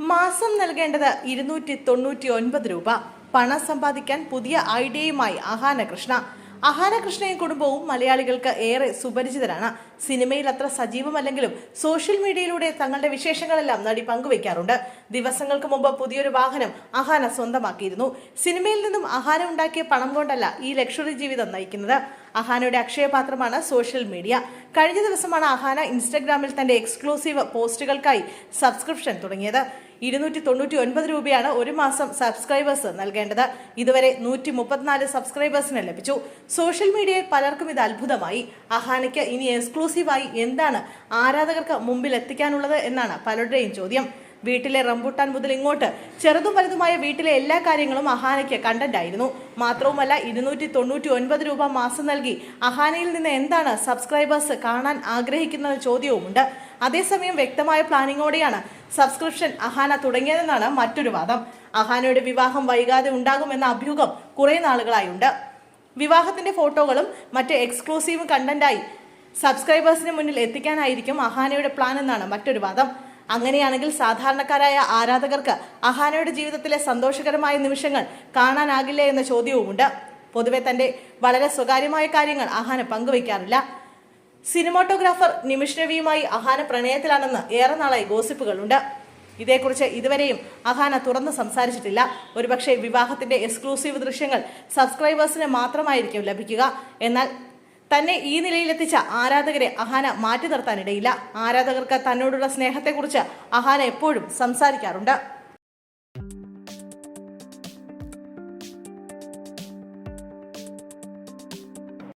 മാസം നൽകേണ്ടത് ഇരുന്നൂറ്റി തൊണ്ണൂറ്റി ഒൻപത് രൂപ. പണം സമ്പാദിക്കാൻ പുതിയ ഐഡിയയുമായി അഹാന കൃഷ്ണ കുടുംബവും മലയാളികൾക്ക് ഏറെ സുപരിചിതരാണ്. സിനിമയിൽ അത്ര സജീവമല്ലെങ്കിലും സോഷ്യൽ മീഡിയയിലൂടെ തങ്ങളുടെ വിശേഷങ്ങളെല്ലാം നടി പങ്കുവയ്ക്കാറുണ്ട്. ദിവസങ്ങൾക്ക് മുമ്പ് പുതിയൊരു വാഹനം അഹാന സ്വന്തമാക്കിയിരുന്നു. സിനിമയിൽ നിന്നും അഹാന ഉണ്ടാക്കിയ പണം കൊണ്ടല്ല ഈ ലക്ഷറി ജീവിതം നയിക്കുന്നത്. അഹാനയുടെ അക്ഷയപാത്രമാണ് സോഷ്യൽ മീഡിയ. കഴിഞ്ഞ ദിവസമാണ് അഹാന ഇൻസ്റ്റഗ്രാമിൽ തന്റെ എക്സ്ക്ലൂസീവ് പോസ്റ്റുകൾക്കായി സബ്സ്ക്രിപ്ഷൻ തുടങ്ങിയത്. ഇരുന്നൂറ്റി തൊണ്ണൂറ്റി ഒൻപത് രൂപയാണ് ഒരു മാസം സബ്സ്ക്രൈബേഴ്സ് നൽകേണ്ടത്. ഇതുവരെ നൂറ്റി മുപ്പത്തിനാല് സബ്സ്ക്രൈബേഴ്സിന് ലഭിച്ചു. സോഷ്യൽ മീഡിയയിൽ പലർക്കും ഇത് അത്ഭുതമായി. അഹാനയ്ക്ക് ഇനി എക്സ്ക്ലൂസീവായി എന്താണ് ആരാധകർക്ക് മുമ്പിൽ എത്തിക്കാനുള്ളത് എന്നാണ് പലരുടെയും ചോദ്യം. വീട്ടിലെ റംബൂട്ടാൻ മുതൽ ഇങ്ങോട്ട് ചെറുതും വലുതുമായ വീട്ടിലെ എല്ലാ കാര്യങ്ങളും അഹാനയ്ക്ക് കണ്ടന്റ് ആയിരുന്നു. മാത്രവുമല്ല ഇരുന്നൂറ്റി തൊണ്ണൂറ്റി ഒൻപത് രൂപ മാസം നൽകി അഹാനയിൽ നിന്ന് എന്താണ് സബ്സ്ക്രൈബേഴ്സ് കാണാൻ ആഗ്രഹിക്കുന്ന ചോദ്യവുമുണ്ട്. അതേസമയം വ്യക്തമായ പ്ലാനിങ്ങോടെയാണ് സബ്സ്ക്രിപ്ഷൻ അഹാന തുടങ്ങിയതെന്നാണ് മറ്റൊരു വാദം. അഹാനയുടെ വിവാഹം വൈകാതെ ഉണ്ടാകുമെന്ന അഭ്യൂഹം കുറെ നാളുകളായുണ്ട്. വിവാഹത്തിന്റെ ഫോട്ടോകളും മറ്റ് എക്സ്ക്ലൂസീവ് കണ്ടന്റായി സബ്സ്ക്രൈബേഴ്സിന് മുന്നിൽ എത്തിക്കാനായിരിക്കും അഹാനയുടെ പ്ലാൻ എന്നാണ് മറ്റൊരു വാദം. അങ്ങനെയാണെങ്കിൽ സാധാരണക്കാരായ ആരാധകർക്ക് അഹാനയുടെ ജീവിതത്തിലെ സന്തോഷകരമായ നിമിഷങ്ങൾ കാണാനാകില്ല എന്ന ചോദ്യവുമുണ്ട്. പൊതുവെ തന്റെ വളരെ സ്വകാര്യമായ കാര്യങ്ങൾ അഹാന പങ്കുവയ്ക്കാറില്ല. സിനിമാട്ടോഗ്രാഫർ നിമിഷ് രവിയുമായി അഹാന പ്രണയത്തിലാണെന്ന് ഏറെ നാളായി ഗോസിപ്പുകളുണ്ട്. ഇതേക്കുറിച്ച് ഇതുവരെയും അഹാന തുറന്ന് സംസാരിച്ചിട്ടില്ല. ഒരുപക്ഷെ വിവാഹത്തിന്റെ എക്സ്ക്ലൂസീവ് ദൃശ്യങ്ങൾ സബ്സ്ക്രൈബേഴ്സിന് മാത്രമായിരിക്കും ലഭിക്കുക. എന്നാൽ തന്നെ ഈ നിലയിലെത്തിച്ച ആരാധകരെ അഹാന മാറ്റി നിർത്താനിടയില്ല. ആരാധകർക്ക് തന്നോടുള്ള സ്നേഹത്തെക്കുറിച്ച് അഹാന എപ്പോഴും സംസാരിക്കാറുണ്ട്.